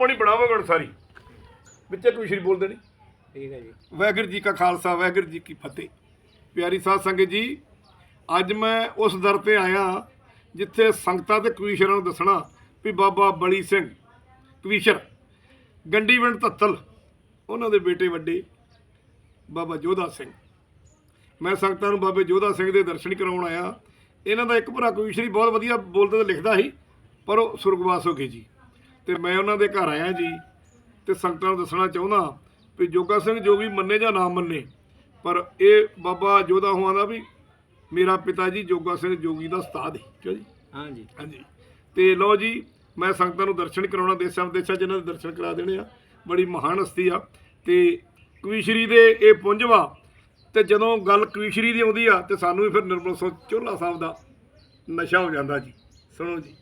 ਆਪਣੀ ਬਣਾਵਾਂਗੇ ਸਾਰੀ। ਵਿੱਚੇ ਕੋਈ ਸ਼੍ਰੀ ਬੋਲਦੇ ਨਹੀਂ। ਠੀਕ ਹੈ ਜੀ। ਵਾਹਿਗੁਰੂ ਜੀ ਕਾ ਖਾਲਸਾ ਵਾਹਿਗੁਰੂ ਜੀ ਕੀ ਫਤਿਹ। ਪਿਆਰੀ ਸਾਧ ਸੰਗਤ ਜੀ ਅੱਜ ਮੈਂ ਉਸ ਦਰ ਤੇ ਆਇਆ ਜਿੱਥੇ ਸੰਗਤਾਂ ਤੇ ਕਵੀਸ਼ਰਾਂ ਨੂੰ ਦੱਸਣਾ ਵੀ ਬਾਬਾ ਬਲੀ ਸਿੰਘ ਕਵੀਸ਼ਰ ਗੰਡੀਵਿੰਡ ਧੱਤਲ ਉਹਨਾਂ ਦੇ ਬੇਟੇ ਵੱਡੇ ਬਾਬਾ ਜੋਧਾ ਸਿੰਘ। ਮੈਂ ਸੰਗਤਾਂ ਨੂੰ ਬਾਬੇ ਜੋਧਾ ਸਿੰਘ ਦੇ ਦਰਸ਼ਨ ਕਰਾਉਣ ਆਇਆ। ਇਹਨਾਂ ਦਾ ਇੱਕ ਭਰਾ ਕਵੀਸ਼ਰੀ ਬਹੁਤ ਵਧੀਆ ਬੋਲਦਾ ਤੇ ਲਿਖਦਾ ਸੀ ਪਰ ਉਹ ਸੁਰਗਵਾਸ ਹੋ ਗਏ ਜੀ। ਤੇ ਮੈਂ ਉਹਨਾਂ ਦੇ ਘਰ ਆਇਆ ਜੀ ਤੇ ਸੰਗਤਾਂ ਨੂੰ ਦੱਸਣਾ ਚਾਹੁੰਦਾ ਵੀ ਜੋਗਾ ਸਿੰਘ ਜੋਗੀ ਮੰਨੇ ਜਾਂ ਨਾ ਮੰਨੇ ਪਰ ਇਹ ਬਾਬਾ ਜੋਧਾ ਹੋਆਂ ਦਾ ਵੀ ਮੇਰਾ ਪਿਤਾ ਜੀ ਜੋਗਾ ਸਿੰਘ ਜੋਗੀ ਦਾ ਉਸਤਾਦ ਹੈ ਕਿਉਂ ਜੀ? ਹਾਂ ਜੀ। ਹਾਂਜੀ। ਤੇ ਲਓ ਜੀ ਮੈਂ ਸੰਗਤਾਂ ਨੂੰ ਦਰਸ਼ਨ ਕਰਾਉਣਾ ਦੇਸਾਂ ਵਿਦੇਸ਼ਾਂ 'ਚ ਇਹਨਾਂ ਦੇ ਦਰਸ਼ਨ ਕਰਾ ਦੇਣੇ ਆ ਬੜੀ ਮਹਾਨ ਹਸਤੀ ਆ। ਤੇ ਕਵੀਸ਼ਰੀ ਦੇ ਇਹ ਪੁੰਜਵਾ ਤੇ ਜਦੋਂ ਗੱਲ ਕਵੀਸ਼ਰੀ ਦੀ ਆਉਂਦੀ ਆ ਤੇ ਸਾਨੂੰ ਵੀ ਫਿਰ ਨਿਰਮਲ ਸੋ ਚੋਲਾ ਸਾਹਿਬ ਦਾ ਨਸ਼ਾ ਹੋ ਜਾਂਦਾ ਜੀ। ਸੁਣੋ ਜੀ।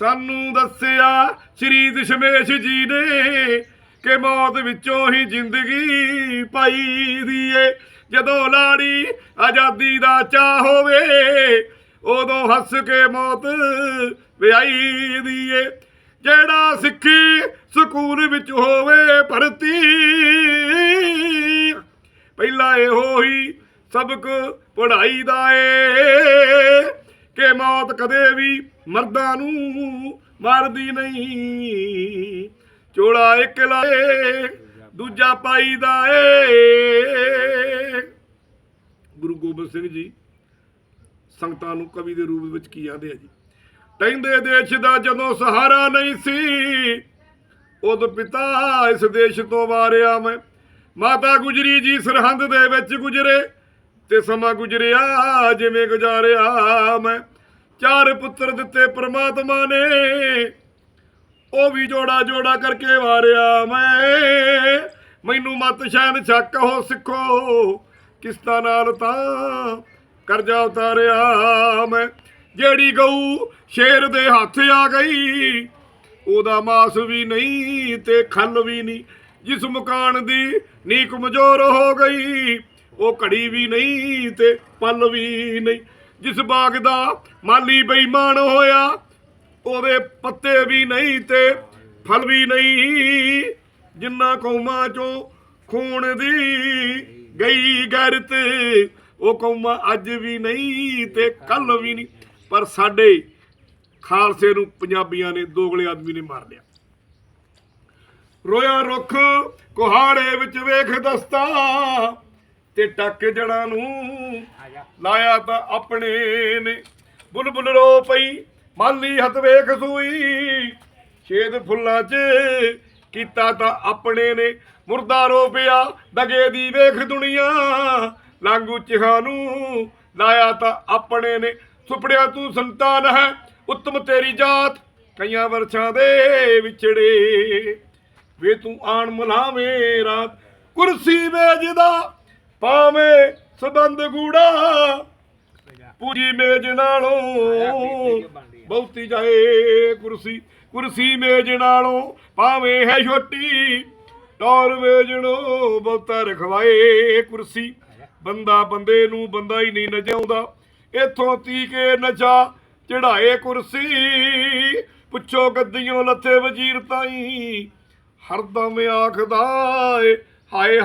ਸਾਨੂੰ ਦੱਸਿਆ ਸ਼੍ਰੀ ਦਸ਼ਮੇਸ਼ ਜੀ ਨੇ ਕਿ ਮੌਤ ਵਿੱਚੋਂ ਹੀ ਜ਼ਿੰਦਗੀ ਪਾਈ ਦੀ ਏ। ਜਦੋਂ ਲਾੜੀ ਆਜ਼ਾਦੀ ਦਾ ਚਾਹ ਹੋਵੇ, ਉਦੋਂ ਹੱਸ ਕੇ ਮੌਤ ਵਿਆਹੀ ਦੀ ਏ। ਜਿਹੜਾ ਸਿੱਖੀ ਸਕੂਲ ਵਿੱਚ ਹੋਵੇ ਭਰਤੀ, ਪਹਿਲਾ ਇਹੋ ਹੀ ਸਬਕ ਪੜ੍ਹਾਈ ਦਾ ਏ। ਕਿ ਮੌਤ ਕਦੇ ਵੀ ਮਰਦਾਂ ਨੂੰ ਮਾਰਦੀ ਨਹੀਂ। ਚੋਲਾ ਇੱਕ ਲਾਏ, ਦੂਜਾ ਪਾਈ ਦਾ ਏ। ਗੁਰੂ ਗੋਬਿੰਦ ਸਿੰਘ ਜੀ ਸੰਗਤਾਂ ਨੂੰ ਕਵੀ ਦੇ ਰੂਪ ਵਿੱਚ ਕੀ ਆਂਦੇ ਆ ਜੀ? ਕਹਿੰਦੇ ਦੇਸ਼ ਦਾ ਜਦੋਂ ਸਹਾਰਾ ਨਹੀਂ ਸੀ, ਉਦੋਂ ਪਿਤਾ ਇਸ ਦੇਸ਼ ਤੋਂ ਵਾਰਿਆ ਮੈਂ। ਮਾਤਾ ਗੁਜਰੀ ਜੀ ਸਰਹੰਦ ਦੇ ਵਿੱਚ ਗੁਜਰੇ ਤੇ ਸਮਾਂ ਗੁਜਰਿਆ, ਜਿਵੇਂ ਗੁਜ਼ਾਰਿਆ ਮੈਂ। ਚਾਰ ਪੁੱਤਰ ਦਿੱਤੇ ਪ੍ਰਮਾਤਮਾ ਨੇ, ਉਹ ਵੀ ਜੋੜਾ ਜੋੜਾ ਕਰਕੇ ਵਾਰਿਆ ਮੈਂ। ਮੈਨੂੰ ਮਤ ਸ਼ਾਨ ਛੱਕ ਹੋ ਸਿੱਖੋ, ਕਿਸਤਾ ਨਾਲ ਤਾਂ ਕਰਜ਼ਾ ਉਤਾਰਿਆ ਮੈਂ। ਜਿਹੜੀ ਗਊ ਸ਼ੇਰ ਦੇ ਹੱਥ ਆ ਗਈ, ਉਹਦਾ ਮਾਸ ਵੀ ਨਹੀਂ ਤੇ ਖੱਲ ਵੀ ਨਹੀਂ। ਜਿਸ ਮਕਾਨ ਦੀ ਨੀ ਕਮਜ਼ੋਰ ਹੋ ਗਈ ਉਹ ਘੜੀ ਵੀ ਨਹੀਂ ਤੇ ਪਲ ਵੀ ਨਹੀਂ। ਜਿਸ ਬਾਗ ਦਾ ਮਾਲੀ ਬੇਈਮਾਨ ਹੋਇਆ, ਉਹਦੇ ਪੱਤੇ ਵੀ ਨਹੀਂ ਤੇ ਫਲ ਵੀ ਨਹੀਂ। ਜਿੰਨਾ ਕੌਮਾਂ ਚੋਂ ਖੂਨ ਦੀ ਗਈ ਗਰ ਤੇ ਉਹ ਕੌਮਾਂ ਅੱਜ ਵੀ ਨਹੀਂ ਤੇ ਕੱਲ ਵੀ ਨਹੀਂ। ਪਰ ਸਾਡੇ ਖਾਲਸੇ ਨੂੰ ਪੰਜਾਬੀਆਂ ਨੇ ਦੋਗਲੇ ਆਦਮੀ ਨੇ ਮਾਰ ਲਿਆ। ਰੋਇਆ ਰੁੱਖ ਕੁਹਾੜੇ ਵਿੱਚ ਵੇਖ ਦਸਤਾ ਤੇ ਟੱਕ ਜੜਾਂ ਨੂੰ ਲਾਇਆ ਤਾਂ ਆਪਣੇ ਨੇ। ਬੁਲਬੁਲ ਰੋ ਪਈ, ਮਾਲੀ ਹੱਥ ਵੇਖ ਸੂਈ। ਛੇਦ ਫੁੱਲਾਂ 'ਚ ਕੀਤਾ ਤਾਂ ਆਪਣੇ ਨੇ। ਮੁਰਦਾ ਰੋ ਪਿਆ, ਦਗੇ ਦੀ ਵੇਖ ਦੁਨੀਆ। ਲਾਂਗੂ ਚਿਹਾ ਨੂੰ ਲਾਇਆ ਤਾਂ ਆਪਣੇ ਨੇ। ਸੁਪੜਿਆ ਤੂੰ ਸੰਤਾਨ ਹੈ, ਉੱਤਮ ਤੇਰੀ ਜਾਤ। ਕਈਆਂ ਵਰਸ਼ਾਂ ਦੇ ਵਿਛੜੇ। ਵੇ ਤੂੰ ਆਣ ਮਲਾਵੇਂ ਰਾਤ। ਕੁਰਸੀ ਵੇਜਦਾ ਪਾਵੇਂ ਸਬੰਧ ਗੂੜਾ। ਪੂਜੀ ਮੇਜ ਨਾਲੋਂ ਬਹੁਤੀ ਜਾਏ ਕੁਰਸੀ ਕੁਰਸੀ ਮੇਜ ਨਾਲੋਂ ਭਾਵੇਂ ਹੈ ਛੋਟੀ। ਟੌਰ ਵੇਜਣੋ ਬਹੁਤਾ ਰਖਵਾਏ ਕੁਰਸੀ। ਬੰਦਾ ਬੰਦੇ ਨੂੰ ਬੰਦਾ ਹੀ ਨਹੀਂ ਨਜਾਉਂਦਾ ਇਥੋਂ ਤੀਕੇ ਕੇ ਚੜਾਏ ਕੁਰਸੀ। ਪੁੱਛੋ ਗੱਦੀਆਂ ਲੱਥੇ ਵਜ਼ੀਰ ਤਾਈ। ਹਰਦਮ ਆਖਦਾ ਏ, ਹਾਏ